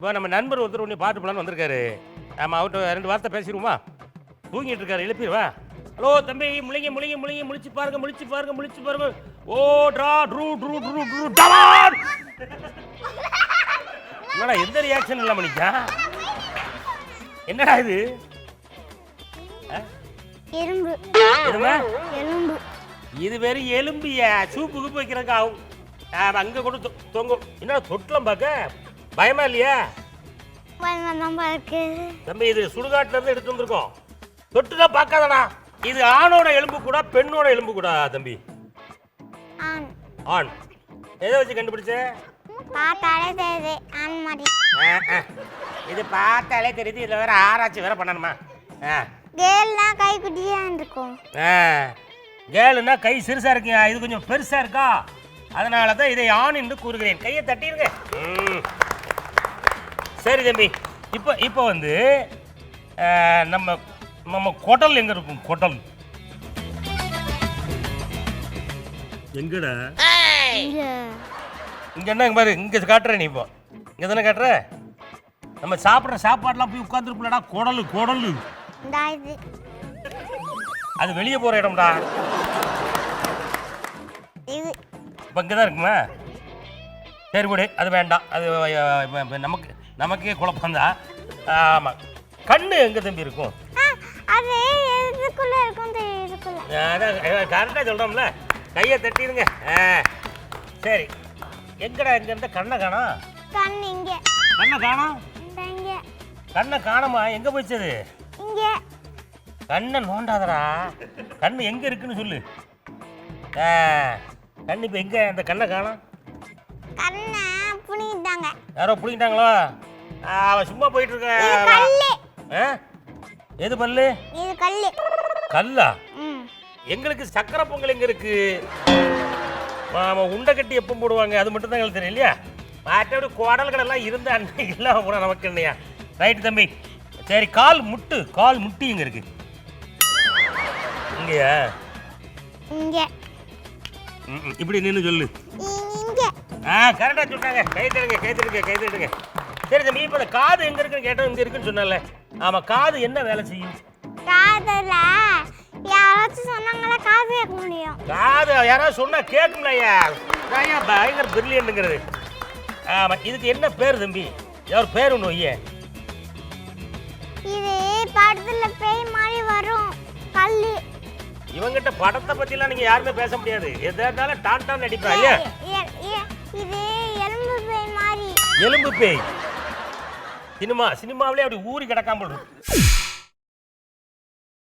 இப்போ நம்ம நண்பர் ஒருத்தர் ஒன்று பாட்டு போலான்னு வந்திருக்காரு. ஆமாம் அவர்கிட்ட ரெண்டு வார்த்தை பேசிடுவோமா? தூங்கிட்டு இருக்காரு எழுப்பிடுவா ஹலோ தம்பி முழிங்க முழிங்க முழிங்க முழிச்சு பாருங்க முழிச்சு பாருங்க முழிச்சு பாருங்க. ஓ ட்ரா ட்ரூ ட்ரூ ட்ரூ ட்ரூ டவான் என்னடா எந்த ரியாக்ஷன் இல்லாம நிக்கா என்னடா இது? எறும்பு எதுமா எலும்பு? இது வெறும் எலும்பியா? சூப்பு குப்பு வைக்கிறதுக்கு ஆகும் அங்க கொண்டு தொ- தொங்கும். என்னடா தொட்டலாம் பார்க்க? பயமா இல்லையா? இருக்கு தம்பி இது சுடுகாட்டுல இருந்து எடுத்து வந்திருக்கோம். தொட்டுதான் பார்க்காதடா. இது ஆணோட எலும்பு கூட பெண்ணோட எலும்பு கூட தம்பி? ஆண். ஆண். எதை வச்சு கண்டுபிடிச்ச? பார்த்தாலே தெரியுது. ஆண் மாதிரி. இது பார்த்தாலே தெரியுது. இதுல வேற ஆராய்ச்சி வேற பண்ணணுமா? ஆ. கேர்னா கை குட்டியா இருக்கும் கேளுன்னா கை சிறுசா இருக்குங்க இது கொஞ்சம் பெருசா இருக்கா? அதனால தான் இதை ஆண் என்று கூறுகிறேன். கையை தட்டிருங்க. ம். சரி தம்பி இப்போ இப்போ வந்து நம்ம நம்ம குடல் எங்க இருக்கும்? குடல் எங்கடா? இங்க. என்ன இங்க பாரு இங்க காட்டுற நீ இப்போ. இங்க தானே காட்டுற? நம்ம சாப்பிட்ற சாப்பாடுலாம் போய் உட்காந்துருப்பலடா குடலு குடலு. அது வெளியே போற இடம்டா. இப்போ இங்கே தான் இருக்குமா? சரி விடு அது வேண்டாம். அது இப்ப நமக்கு நமக்கே குழப்பம்தான். ஆமாம் கண்ணு எங்கே தம்பி இருக்கும்? ஆ, அது இதுக்குள்ள இருக்கும் தெரியும் இதுக்குள்ள அதான் கரெக்டாக சொல்கிறோம்ல கையை தட்டிடுங்க சரி. எங்கடா எங்க இருந்த கண்ணை காணோம்? கண் இங்க. கண்ணை இங்க. கண்ணை காணோமா? எங்கே போயிச்சது இங்க. கண்ணை நோண்டாதடா. கண்ணு எங்கே இருக்குன்னு சொல்லு. கண்ணு இப்போ எங்கே? அந்த கண்ணை காணோம். கண்ணை புனிட்டாங்க யாரோ பிடிங்கிட்டாங்களோ அவன் சும்மா போயிட்டு இருக்க? எது பல்லு? இது கல்லு. கல்லா? எங்களுக்கு சக்கரை பொங்கல் எங்க இருக்கு? ஆமா உண்டை கட்டி எப்போ போடுவாங்க? அது மட்டும் தான் எங்களுக்கு தெரியும் இல்லையா? மற்றபடி குடல் கடலாம் இருந்த அன்னைக்கு இல்லாம கூட நமக்கு இல்லையா ரைட்டு தம்பி. சரி கால் முட்டு. கால் முட்டி எங்க இருக்கு? இங்கயா? இங்க. இப்படி நின்று சொல்லு. இங்க. ஆ கரெக்டாக சொன்னாங்க கை தடுங்க கை தடுங்க கை தடுங்க சரி தம்பி இப்போ இந்த காது எங்க இருக்குன்னு கேட்டோம் இங்க இருக்குன்னு சொன்னல. ஆமா காது என்ன வேலை செய்யும்? காதுல யாராச்சும் சொன்னாங்களா காது கேட்க முடியும். காது யாராவது சொன்னா கேட்கும்லையா ஐயா. பயங்கர பிரில்லியன்ட்டுங்கிறது ஆமா இதுக்கு என்ன பேர் தம்பி? யார் பேர் ஒன்று ஐயே? இது படத்துல பேய் மாதிரி வரும் கல்லு. இவங்கிட்ட படத்தை பத்திலாம் நீங்க யாருமே பேச முடியாது. எதா இருந்தாலும் டான் டான் நடிப்பா ஐயா. எ- எ- இது எலும்பு பேய் மாதிரி. எலும்பு பேய். சினிமா சினிமாவிலே அப்படி ஊறி கிடக்காம இருக்கு